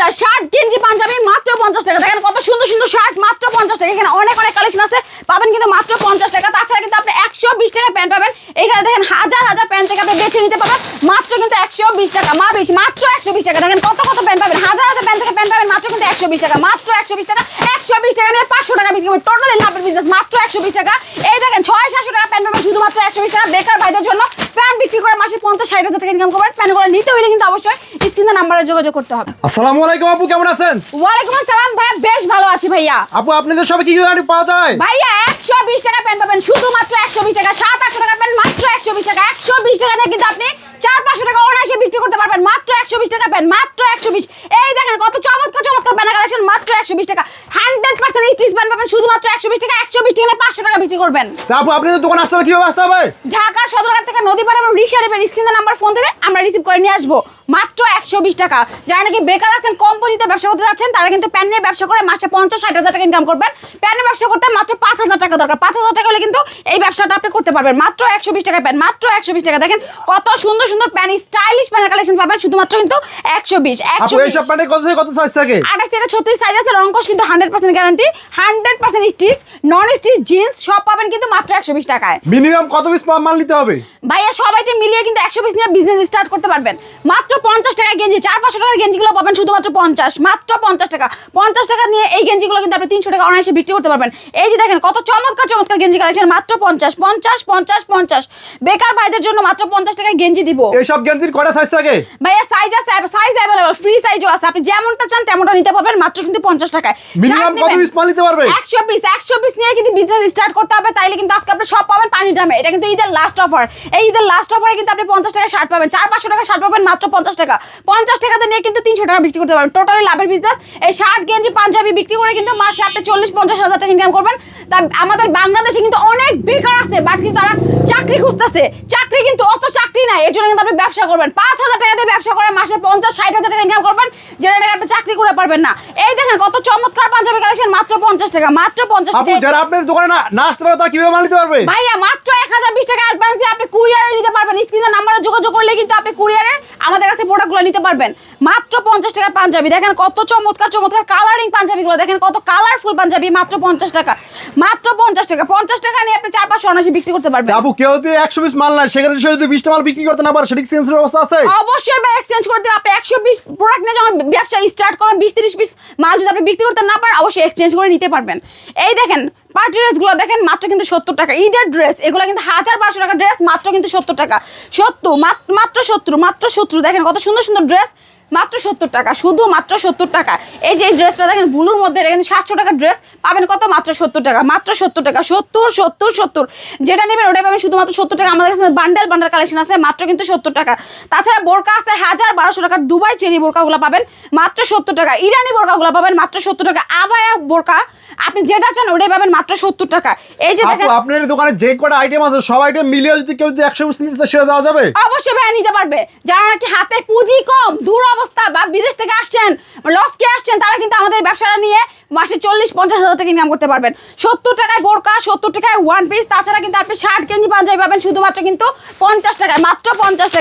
চায় শার্ট গেঞ্জি পাঞ্জাবি, মাত্র পঞ্চাশ টাকা। দেখেন কত সুন্দর সুন্দর শার্ট মাত্র পঞ্চাশ টাকা। এখানে অনেক অনেক কালেকশন আছে। পাবেন কিন্তু মাত্র পঞ্চাশ টাকা। তাছাড়া কিন্তু আপনি একশো বিশ টাকা প্যান্ট পাবেন। এখানে দেখেন হাজার হাজার প্যান্ট থেকে আপনি বেছে নিতে পারবেন। মাত্র কিন্তু একশো বিশ টাকা। মা বেশি মাত্র একশো বিশ টাকা। দেখেন কত কত প্যান্ট পাবেন। হাজার হাজার প্যান্ট থেকে প্যান্ট পাবেন মাত্র কিন্তু একশো বিশ টাকা। মাত্র একশো বিশ টাকা। একশো বিশ টাকা নিয়ে পাঁচশো টাকা বিক্রি করবেন। টোটালি লাভের বিজনেস মাত্র একশো বিশ টাকা। এই দেখেন ছয় সাতশো টাকা প্যান্ট পাবেন শুধুমাত্র একশো বিশ টাকা। বেকার ভাইদের জন্য প্যান্ট বিক্রি করে মাসে পঞ্চাশ ষাট হাজার টাকা ইনকাম করবেন। প্যান্টগুলো নিতে হলে কিন্তু অবশ্যই স্ক্রিনে নাম্বারে যোগাযোগ করতে হবে। আসসালামু আলাইকুম আপু কেমন আছেন? ওয়ালাইকুম আসসালাম ভাই বেশ ভালো আছি ভাইয়া। আপু আপনাদের সবাই কি কি গাড়ি পাওয়া যায়? ভাইয়া একশো বিশ টাকা প্যান্ট পাবেন। শুধুমাত্র একশো বিশ টাকা। সাত আটশো টাকা প্যান্ট মাত্র একশো বিশ টাকা। একশো বিশ টাকা দিয়ে কিন্তু আপনি চার পাঁচশো টাকা অনায়াসে বিক্রি করতে পারবেন। মাত্র একশো বিশ টাকা প্যান্ট মাত্র একশো বিশ। এই দেখেন কত চমৎকার চমৎকার প্যান্ট কালেকশন মাত্র একশো বিশ টাকা। হান্ড্রেড পার্সেন্ট স্টিচ প্যান্ট পাবেন শুধুমাত্র একশো বিশ টাকা। একশো বিশ টাকা পাঁচশো টাকা বিক্রি করবেন। তা আপু আপনাদের দোকান আসতে কীভাবে আসতে হবে? ঢাকার সদরঘাট থেকে নদীপাড়া এবং রিক্সা নেবেন স্ক্রিনে নাম্বার ফোন দিলে আমরা রিসিভ করে নিয়ে আসব। মাত্র একশো বিশ টাকা। যারা নাকি বেকার আছেন কম পুঁজিতে ব্যবসা করতে যাচ্ছেন তারা কিন্তু প্যান নিয়ে ব্যবসা করে মাসে পঞ্চাশ ষাট হাজার টাকা ইনকাম করবেন। প্যানের ব্যবসা করতে মাত্র পাঁচ হাজার টাকা দরকার। পাঁচ হাজার টাকা হলে কিন্তু এই ব্যবসাটা আপনি করতে পারবেন। মাত্র একশো বিশ টাকা প্যান মাত্র একশো বিশ টাকা। দেখেন কত সুন্দর সুন্দর প্যান স্টাইলিশ প্যানের কালেকশন পাবেন শুধুমাত্র কিন্তু একশো বিশ। একশো প্যান্টে কত থেকে কত সাইজ থাকে? আঠাশ থেকে ছত্রিশ সাইজ আছে রঙ্কশ কিন্তু hundred percent guarantee hundred percent stitch non stitch jeans সব পাবেন কিন্তু মাত্র একশো বিশ টাকায়। মিনিমাম কত পিস মাল নিতে হবে? ভাইয়া সবাইকে মিলিয়ে কিন্তু একশো পিস নিয়ে বিজনেস স্টার্ট করতে পারবেন। মাত্র পঞ্চাশ টাকা গেঞ্জি চার পাঁচশো টাকার গেঞ্জিগুলো পাবেন শুধুমাত্র পঞ্চাশ মাত্র পঞ্চাশ টাকা। পঞ্চাশ টাকা নিয়ে এই গেঞ্জিগুলো কিন্তু আপনি তিনশো টাকা অনায়াসে বিক্রি করতে পারবেন। এই যে দেখেন কত চমৎকার চমৎকার গেঞ্জি কালেকশন মাত্র পঞ্চাশ পঞ্চাশ পঞ্চাশ পঞ্চাশ। বেকার ভাইদের জন্য মাত্র পঞ্চাশ টাকায় গেঞ্জি দিব। এইসব গেঞ্জির কটা সাইজ থাকে? ভাইয়া সাইজ আছে সাইজ অ্যাভেলেবল ফ্রি সাইজও আছে। আপনি যেমনটা চান তেমনটা নিতে পারবেন মাত্র কিন্তু পঞ্চাশ টাকায়। মিনিমাম কত পিস মাল নিতে পারবে? একশো পিস একশো পিস নিয়ে কিন্তু বিজনেস স্টার্ট করতে হবে তাইলে কিন্তু আজকে আপনি সব পাবেন পানি দামে। এটা কিন্তু ঈদের লাস্ট অফার এই ঈদের লাস্ট অফারে কিন্তু আপনি পঞ্চাশ টাকা শার্ট পাবেন। চার পাঁচশো টাকা শার্ট পাবেন মাত্র পঞ্চাশ টাকা। পঞ্চাশ টাকাতে নিয়ে কিন্তু তিনশো টাকা বিক্রি করতে পারবেন। টোটালি লাভের বিজনেস এই শার্ট গেঞ্জি, পাঞ্জাবি বিক্রি করে কিন্তু মাসে আপনি চল্লিশ, পঞ্চাশ হাজার টাকা ইনকাম করবেন। তা আমাদের বাংলাদেশে কিন্তু অনেক বেকার আছে বাট কিন্তু তারা চাকরি খুঁজতেছে। চাকরি কিন্তু অত চাকরি নাই, এর জন্য কিন্তু আপনি ব্যবসা করবেন। পাঁচ হাজার টাকা দিয়ে ব্যবসা করে মাসে পঞ্চাশ, ষাট হাজার টাকা ইনকাম করবেন, যেটা আপনি চাকরি করে পারবেন না। এই দেখেন কত চমৎকার পাঞ্জাবি কালেকশন পঞ্চাশ টাকা মাত্র পঞ্চাশ টাকা। যারা আপনার দোকানে না আসতে পারে তারা কীভাবে মাল নিতে পারবে? ভাইয়া মাত্র এক হাজার বিশ টাকা অ্যাডভান্স দিয়ে আপনি কুরিয়ারে নিতে পারবেন। স্ক্রিনের নাম্বারে যোগাযোগ করলে কিন্তু আপনি কুরিয়ারে আমাদের কাছে প্রোডাক্টগুলো নিতে পারবেন। মাত্র পঞ্চাশ টাকা পাঞ্জাবি। দেখেন কত চমৎকার চমৎকার কালারিং পাঞ্জাবিগুলো। দেখেন কত কালারফুল পাঞ্জাবি মাত্র পঞ্চাশ টাকা। মাত্র পঞ্চাশ টাকা। পঞ্চাশ টাকা নিয়ে আপনি চার পাঁচশো অনাসি বিক্রি করতে পারবেন। আপু কেউ যদি একশো পিস মাল নাই সেখানে সে যদি বিশটা মাল বিক্রি করতে না পারে সেটা সেন্সের ব্যবস্থা আছে? অবশ্যই ভাই এক্সচেঞ্জ করতে হবে। আপনি একশো বিশ প্রোডাক্ট নিয়ে যখন ব্যবসা স্টার্ট করেন বিশ তিরিশ পিস মাল যদি আপনি বিক্রি করতে না পারেন অবশ্যই এক্সচেঞ্জ করে নিতে পারবেন। এই দেখেন পার্টি ড্রেসগুলো দেখেন মাত্র কিন্তু সত্তর টাকা। ঈদের ড্রেস এগুলো কিন্তু হাজার পাঁচশো টাকা ড্রেস মাত্র কিন্তু সত্তর টাকা। সত্তর মাত্র মাত্র সত্তর মাত্র সত্তর। দেখেন কত সুন্দর সুন্দর ড্রেস মাত্র সত্তর টাকা শুধু মাত্র সত্তর টাকা। এই যে ড্রেসটা দেখেন ব্লুর মধ্যে কিন্তু সাতশো টাকার ড্রেস পাবেন কত? মাত্র সত্তর টাকা মাত্র সত্তর টাকা সত্তর সত্তর সত্তর। যেটা নেবেন ওটা পাবেন শুধুমাত্র সত্তর টাকা। আমাদের কাছে বান্ডেল বান্ডেল কালেকশন আছে মাত্র কিন্তু সত্তর টাকা। তাছাড়া বোরকা আছে হাজার বারোশো টাকার দুবাই চেরি বোরকাগুলো পাবেন মাত্র সত্তর টাকা। ইরানি বোরকাগুলো পাবেন মাত্র সত্তর টাকা। আবায়া বোরকা আপনি যেটা চান ওটাই পাবেন মাত্র সত্তর টাকা। এই যে দেখেন আপনার দোকানে যে কটা আইটেম আছে সব আইটেম মিলিয়ে যদি কেউ যদি একশো পিস নিতে সেটা দেওয়া যাবে? অবশ্যই ভাইয়া নিতে পারবে। যারা নাকি হাতে পুঁজি কম দূর অবস্থা বা বিদেশ থেকে আসছেন লস কে আসছেন, তারা কিন্তু আমাদের ব্যবসাটা নিয়ে মাসে চল্লিশ, পঞ্চাশ হাজার টাকা ইনকাম করতে পারবেন। সত্তর টাকায় বোরকা, সত্তর টাকায় ওয়ান পিস তাছাড়া কিন্তু আপনি ষাট কেজি পাঞ্জাবি পাবেন, শুধুমাত্র কিন্তু পঞ্চাশ টাকায়, মাত্র পঞ্চাশ টাকা।